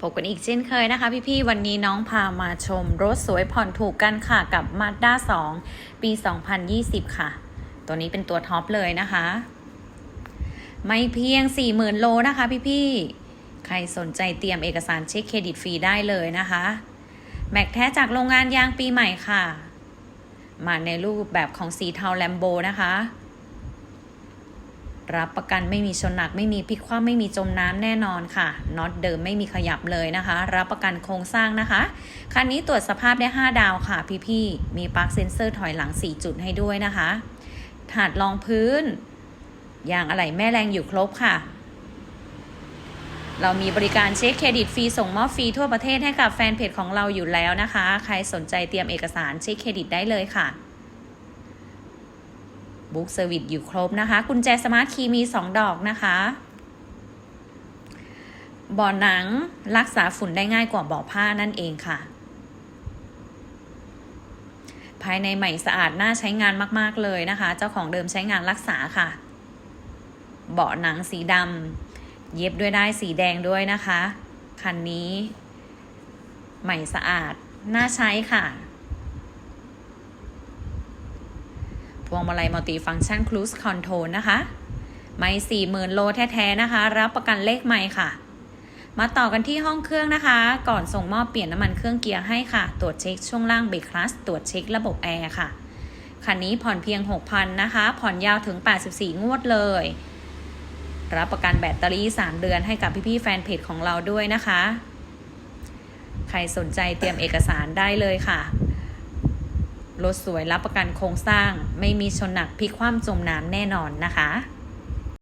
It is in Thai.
พบกันอีกเช่นเคยนะคะ พี่ๆ วันนี้น้องพามาชมรถสวยผ่อนถูกกันค่ะกับ Mazda 2 ปี 2020 ค่ะ ตัวนี้เป็นตัวท็อปเลยนะคะ ไม่เพียง 40,000 โลนะคะพี่ๆ ใครสนใจเตรียมเอกสารเช็คเครดิตฟรีได้เลยนะคะ แม็กแท้จากโรงงานยางปีใหม่ค่ะ มาในรูปแบบของสีเทาแลมโบนะคะ รับประกันไม่มีชนหนักไม่มีพลิกคว่ำไม่มีจมน้ำแน่นอนค่ะน็อตเดิมไม่มีขยับเลยนะคะ รับประกันโครงสร้างนะคะคันนี้ตรวจสภาพได้ 5 ดาวค่ะพี่ๆมีปลั๊กเซ็นเซอร์ถอยหลัง 4 จุดให้ด้วยนะคะถาดรองพื้นยางอะไหล่แม่แรงอยู่ครบค่ะ เรามีบริการเช็คเครดิตฟรีส่งมอบฟรีทั่วประเทศให้กับแฟนเพจของเราอยู่แล้วนะคะ ใครสนใจเตรียมเอกสารเช็คเครดิตได้เลยค่ะ บุ๊กเซอร์วิสอยู่ครบนะคะ กุญแจสมาร์ทคีย์มี 2 ดอกนะคะเบ่อหนังรักษาฝุ่นได้ง่ายกว่าเบ่อผ้านั่นเองค่ะ ภายในใหม่สะอาดน่าใช้งานมาก ๆ เลยนะคะ เจ้าของเดิมใช้งานรักษาค่ะ เบาะหนังสีดำเย็บด้วยได้สีแดงด้วยนะคะ คันนี้ ใหม่สะอาดน่าใช้ค่ะ พวงมาลัยมัลติฟัง c t ชันค i ู e คอนโทรลนะคะไม่สี่หมื่นโลแท้ๆนะคะ รับประกันเลขไม่ค่ะ มาต่อกันที่ห้องเครื่องนะคะ ก่อนส่งมอบเปลี่ยนน้ำมันเครื่องเกียร์ให้ค่ะ ตรวจเช็คช่วงล่างเบรคคลัสตรวจเช็คระบบแอร์ค่ะ คันนี้ผ่อนเพียง 6,000 นะคะ ผ่อนยาวถึง 84 งวดเลย รับประกันแบตเตอรี่ 3 เดือนให้กับพี่ๆแฟนเพจของเราด้วยนะคะ ใครสนใจเตรียมเอกสารได้เลยค่ะ รถสวยรับประกันโครงสร้าง ไม่มีชนหนักพลิกคว่ำจมน้ำแน่นอนนะคะ